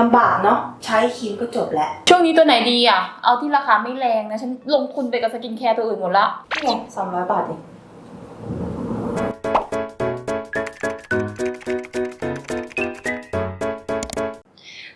ลำบากเนาะใช้ครีมก็จบแล้วช่วงนี้ตัวไหนดีอะ เอาที่ราคาไม่แรงนะ ฉันลงทุนไปกับสกินแคร์ตัวอื่นหมดละนี่ไงสามร้อยบาทเอง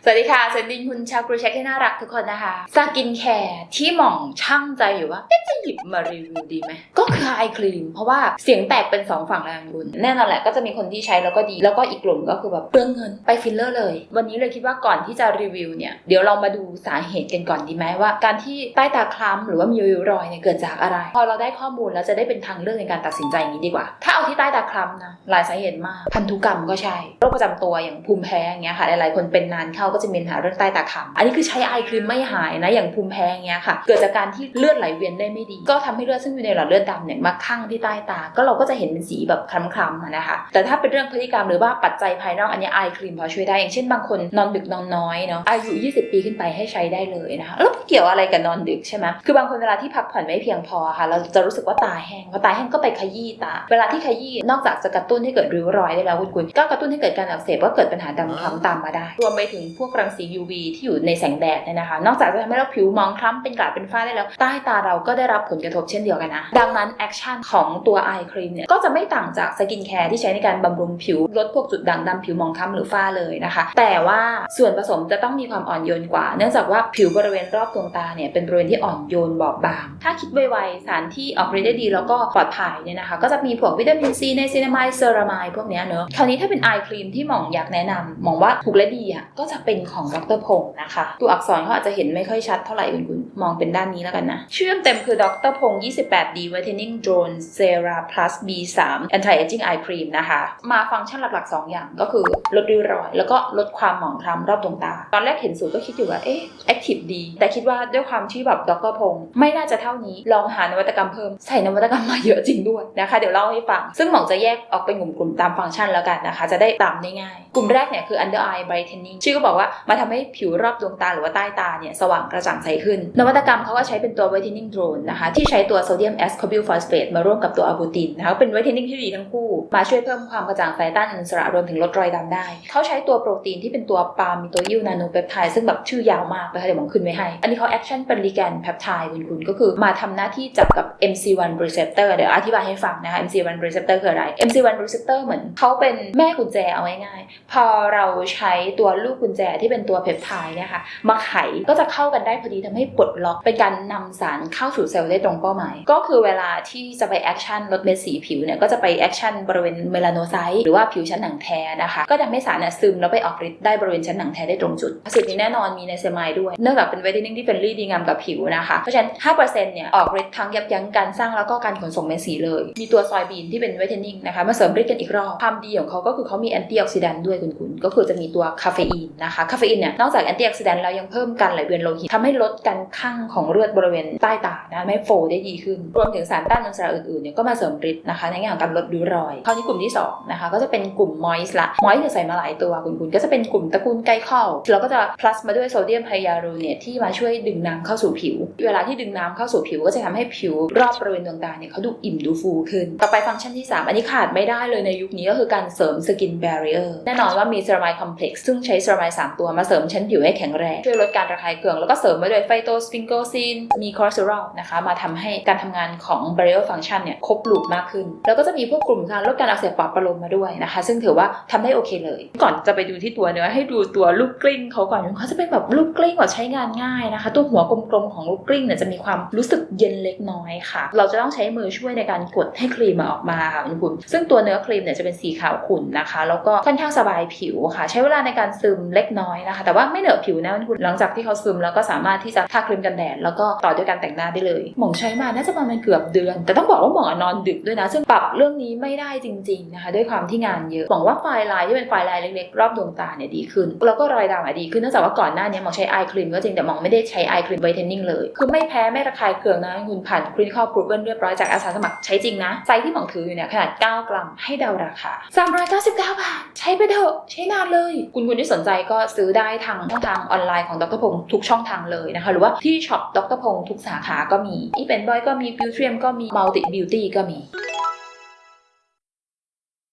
สวัสดีค่ะสวัสดีคุณชาวกรูเช็คที่น่ารักทุกคนนะคะ สกินแคร์ที่หม่องช่างใจอยู่ว่าเอ๊ะจะ หยิบมารีวิวดีไหม ก็คือไอครีมเพราะว่าเสียงแตกเป็นสองฝั่งแรงคุณแน่นอนแหละก็จะมีคนที่ใช้แล้วก็ดี แล้วก็อีกกลุ่มก็คือแบบเปลืองเงินไปฟิลเลอร์เลย วันนี้เลยคิดว่าก่อนที่จะรีวิวเนี่ย เดี๋ยวเรามาดูสาเหตุกันก่อนดีไหมว่า การที่ใต้ตาคล้ำหรือว่ามีริ้วรอยเนี่ยเกิดจากอะไร พอเราได้ข้อมูลแล้วจะได้เป็นทางเลือกในการตัดสินใจอย่างนี้ดีกว่า ถ้าเอาที่ใต้ตาคล้ำนะหลายสาเหตุมากพันธุกรรมก็ใช่โรคประจำตัวอย่างภูมิแพ้อย่างเงี้ยค่ะหลายๆคนเป็นนานเข้าก็จะมีปัญหาเรื่องใต้ตาคล้ำอันนี้คือใช้ไอครีมไม่หายนะอย่างภูมิแพ้อย่างเงี้ยค่ะ เกิดจากการที่เลือดไหลเวียนได้ไม่ดี ก็ทำให้เลือดซึ่งอยู่ในหลอดเลือดดำเนี่ยมาคั่งที่ใต้ตา ก็เราก็จะเห็นเป็นสีแบบคล้ำๆนะคะ แต่ถ้าเป็นเรื่องพฤติกรรมหรือว่าปัจจัยภายนอกอันนี้ไอครีมพอช่วยได้ อย่างเช่นบางคนนอนดึกนอนน้อยเนาะ อายุ 20 ปีขึ้นไปให้ใช้ได้เลยนะคะ แล้วเกี่ยวอะไรกับนอนดึกใช่ไหมคือบางคนเวลาที่พักผ่อนไม่เพียงพอค่ะ เราจะรู้สึกว่าตาแห้งพอตาแห้งก็ไปขยี้ตา เวลาที่ขยี้นอกจากจะกระตุ้นให้เกิดริ้วรอยได้แล้วคุณคุณก็กระตุ้นให้เกิดการอักเสบก็เกิดปัญหาดำคล้ำตามมาได้ รวมไปถึงพวกรังสี UV ที่อยู่ในแสงแดดเนี่ยนะคะ นอกจากจะทำให้เราผิวมองคล้ำเป็นกระเป็นฝ้าได้แล้ว ใต้ตาเราก็ได้รับผลกระทบเช่นเดียวกันนะ ดังนั้นแอคชั่นของตัวไอครีมเนี่ยก็จะไม่ต่างจากสกินแคร์ที่ใช้ในการบำรุงผิว ลดพวกจุดด่างดำผิวหมองคล้ำหรือฝ้าเลยนะคะ แต่ว่าส่วนผสมจะต้องมีความอ่อนโยนกว่า เนื่องจากว่าผิวบริเวณรอบดวงตาเนี่ยเป็นบริเวณที่อ่อนโยนบอบบาง ถ้าคิดไวๆสารที่ออกฤทธิ์ได้ดีแล้วก็ปลอดภัยเนี่ยนะคะ ก็จะมีพวกวิตามินซีในซีนามายเซรามายพวกเนี้ยเนอะคราวนี้ถ้าเป็นไอครีมที่หมองอยากแนะนำหมองว่าถูกและดีอะก็จะเป็นของดรพงศ์นะคะ ตัวอักษรเขาอาจจะเห็นไม่ค่อยชัดเท่าไหร่คุณคุณมองเป็นด้านนี้แล้วกันนะ ชื่อเต็มคือดรพงศ์ 28D Whitening Drone Cera Plus B3 Anti Aging Eye Cream นะคะ มาฟังก์ชันหลักๆ 2 อย่างก็คือลดริ้วรอย แล้วก็ลดความหมองคล้ำรอบดวงตา ตอนแรกเห็นสูตรก็คิดอยู่ว่า เอ๊ะแอคทีฟดี แต่คิดว่าด้วยความที่แบบดรพงศ์ไม่น่าจะเท่านี้ ลองหานวัตกรรมเพิ่ม ใส่นวัตกรรมมาเยอะจริงด้วยนะคะ เดี๋ยวเล่าให้ฟัง ซึ่งหมองจะแยกออกเป็นกลุ่มๆตามฟังก์ชันแล้วกันนะคะ จะได้ตามได้ง่าย กลุ่มแรกเนี่ยคือ under eye brightening ชื่อก็บอกว่ามาทำให้ผิวรอบดวงตาหรือว่าใต้ตาเนี่ยสว่างกระจ่างใสขึ้น นวัตกรรมเขาก็ใช้เป็นตัว whitening drone นะคะที่ใช้ตัวโซเดียม ascorbyl phosphate มาร่วมกับตัวอะบูตินนะคะเป็น whitening ที่ดีทั้งคู่ มาช่วยเพิ่มความกระจ่างใสต้านอนุมูลอิสระรวมถึงลดรอยดำได้ เขาใช้ตัวโปรตีนที่เป็นตัวปาล์มมีตัวยิวนาโนเปปไทด์ซึ่งแบบชื่อยาวมากนะคะเดี๋ยวผมขึ้นไว้ให้ อันนี้เขาแอคชั่นเป็นลีแกนเพปไทด์คุณคุณก็คือมาทำหน้าที่จับกับ MC1 receptor เดี๋ยวอธิบายให้ฟังนะคะ MC1 receptor คืออะไร MC1 receptor เหมือนเขาเป็นแม่กุญแจเอาง่ายๆพอเราใช้ตัวลูกกุญแจที่เป็นตัวเพปไทด์เนี่ยค่ะมาไขก็จะเข้ากันได้พอดีทำให้ปลดล็อกเป็นการนำสารเข้าสู่เซลลได้ตรงเป้าหมาย ก็คือเวลาที่จะไปแอคชั่นลดเม็ดสีผิวเนี่ยก็จะไปแอคชั่นบริเวณเมลาโนไซต์หรือว่าผิวชั้นหนังแท้นะคะ ก็ทำให้สารเนี่ยซึมแล้วไปออกฤทธิ์ได้บริเวณชั้นหนังแท้ได้ตรงจุดสูตรนี้แน่นอนมีในเซมายด้วย เนื่องจากเป็นไวท์เทนนิ่งที่เฟรนลี่ดีงามกับผิวนะคะ เพราะฉะนั้น 5%เนี่ยออกฤทธิ์ทั้งยับยั้งการสร้างแล้วก็การขนส่งเม็ดสีเลย มีตัวซอยบีนที่เป็นไวท์เทนนิ่งนะคะมาเสริมฤทธิ์กันอีกรอบความดีของเขาก็คือเขามีแอนตี้ออกซิแดนต์ด้วยคุณคุณก็คือจะมีตัวคาเฟอีนนะคะคาเฟอีนเนี่ยนอกจากแอนตี้ออกซิแดนต์แล้วยังเพิ่มการไหลเวียนโลหิตทำให้ลดการคั่งของเลือดบริเวณใต้ตานะไม่โฟได้ดีขึ้น รวมถึงสารต้านอนุมูลอิสระอื่นๆเนี่ยก็มาเสริมฤทธิ์นะคะในแง่ของการลดริ้วรอยคราวนี้กลุ่มที่สองนะคะก็จะเป็นกลุ่มมอยส์ละมอยส์จะใส่มาหลายตัวคุณคุณก็จะเป็นกลุ่มตระกูลไกลคอลแล้วก็จะ plus มาด้วยโซเดียมไฮยาลูรเนตที่มาช่วยดึงน้ำเข้าสู่ผิว เวลาที่ดึงน้ำเข้าสู่ผิวก็จะทำให้ผิวรอบบริเวณดวงตาเนี่ยเขาดูอิ่มดูฟูขึ้น ต่อไปฟังก์ชันที่ 3 อันนี้ขาดไม่ได้เลยในยุคนี้ก็คือการเสริมสกินแบร r เออร์แน่นอนว่ามีเซรามายคอมเพล็กซ์ซึ่งใช้เซรามาย3ตัวมาเสริมชั้นผิวให้แข็งแรงช่วยลดการระคายเคืองแล้วก็เสริมมาด้วยไฟโตสฟิงโกซินมีคอร์เซอรอลนะคะมาทำให้การทำงานของ barrier function เนี่ยครบลูปมากขึ้น แล้วก็จะมีพวกกลุ่มการลดการอักเสบปอดประโลมมาด้วยนะคะ ซึ่งถือว่าทำได้โอเคเลย ก่อนจะไปดูที่ตัวเนื้อให้ดูตัวลูกกลิ้งเขาก่อนเขาจะเป็นแบบลูกกลิ้งแบบใช้งานง่ายนะคะ ตัวหัวกลมๆของลูกกลิ้งเนี่ยจะมีความรู้สึกเย็นเล็กน้อยค่ะ เราจะต้องใช้มือช่วยในการกดให้ครีมออกมาค่ะคุณผู้ซึ่งตัวเนื้อครีมเนี่ยจะเป็นสีขาวขุ่นนะคะ แล้วก็ค่อนข้างสบายผิวค่ะ ใช้เวลาในการซึมเล็กน้อยนะคะ แต่ว่าไม่เหนอะผิวนะคุณหลังจากที่เขาซึมแล้วก็สามารถที่จะทาครีมกันแดดแล้วก็ต่อด้วยการแต่งหน้าได้เลยหมองใช้มาน่าจะประมาณเกือบเดือน แต่ต้องบอกว่าหมองนอนดึกด้วยนะ ซึ่งปรับเรื่องนี้ไม่ได้จริงๆนะคะด้วยความที่งานเยอะหมองว่าไฟลายที่เป็นไฟลายเล็กๆรอบดวงตาเนี่ยดีขึ้น แล้วก็รอยดำอะดีขึ้นเนื่องจากว่าก่อนหน้านี้หมองใช้ไอครีมก็จริงแต่หมองไม่ได้ใช้ไอครีมไวท์เทนนิ่งเลย คือไม่แพ้ไม่ระคายเคืองนะคุณผ่านคลินิคอลกรุ๊ปเรียบร้อยจากอาสาสมัครใช้จริงนะไซส์ที่หมองถืออยู่เนี่ยขนาด 9 กรัมให้เดาราคา399 บาท ใช้ไปเถอะใช้นานเลย คุณคุณที่สนใจก็ซื้อได้ทางช่องทางออนไลน์ของดรพงศ์ทุกช่องทางเลยนะคะหรือว่าที่ช็อปดรพงศ์ทุกสาขาก็มีอีเวนต์บอยก็มีบิวเทียมก็มีมัลติบิวตี้ก็มี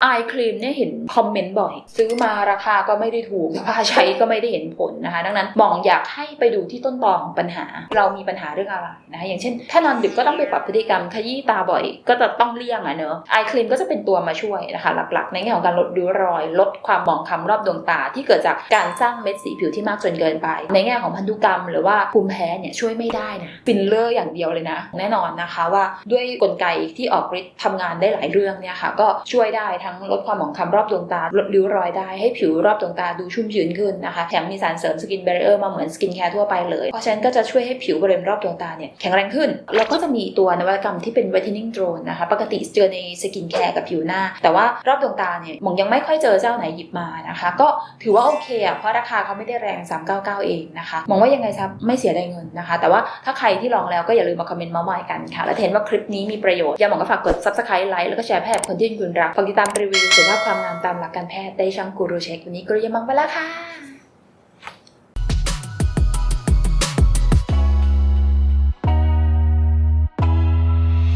ไอครีมเนี่ยเห็นคอมเมนต์บ่อย ซื้อมาราคาก็ไม่ได้ถูกผ้าใช้ก็ไม่ได้เห็นผลนะคะ ดังนั้นมองอยากให้ไปดูที่ต้นตอของปัญหา เรามีปัญหาเรื่องอะไรนะคะอย่างเช่น ถ้านอนดึกก็ต้องไปปรับพฤติกรรมขยี้ตาบ่อย ก็จะต้องเลี่ยงอะเนอะไอครีมก็จะเป็นตัวมาช่วยนะคะ หลักๆ ในแง่ของการลดริ้วรอย ลดความหมองคล้ำรอบดวงตาที่เกิดจากการสร้างเม็ดสีผิวที่มากจนเกินไป ในแง่ของพันธุกรรม หรือว่าภูมิแพ้เนี่ยช่วยไม่ได้นะฟิลเลอร์อย่างเดียวเลยนะ แน่นอนนะคะว่าด้วยกลไกที่ออกฤทธิ์ทำงานได้หลายเรื่องเนี่ยค่ะก็ช่วยได้ทั้งลดความหมองคล้ำรอบดวงตา ลดริ้วรอยได้ให้ผิวรอบดวงตาดูชุ่มชื้นขึ้นนะคะแถมมีสารเสริมสกินเบรเออร์มาเหมือนสกินแคร์ทั่วไปเลย เพราะฉะนั้นก็จะช่วยให้ผิวบริเวณรอบดวงตาเนี่ยแข็งแรงขึ้น แล้วก็จะมีตัวนวัตกรรมที่เป็น whitening drone นะคะปกติเจอในสกินแคร์กับผิวหน้า แต่ว่ารอบดวงตาเนี่ยหมองยังไม่ค่อยเจอเจ้าไหนหยิบมานะคะ ก็ถือว่าโอเคอะเพราะราคาเขาไม่ได้แรง 399 เองนะคะมองว่ายังไงซับไม่เสียดายเงินนะคะ แต่ว่าถ้าใครที่ลองแล้วก็อย่าลืมมาคอมเมนต์มาส์มอยกันค่ะและเห็นว่าคลิปนี้มีประโยชน์อย่าหมองก็ฝากกด subscribe ไลค์แล้วก็แชร์แพทย์คนที่คุณรักฝากติดตามรีวิวสุขภาพความงามตามหลักการแพทย์ได้ช่องกูรูเช็ควันนี้กรุยามังไปแล้วค่ะ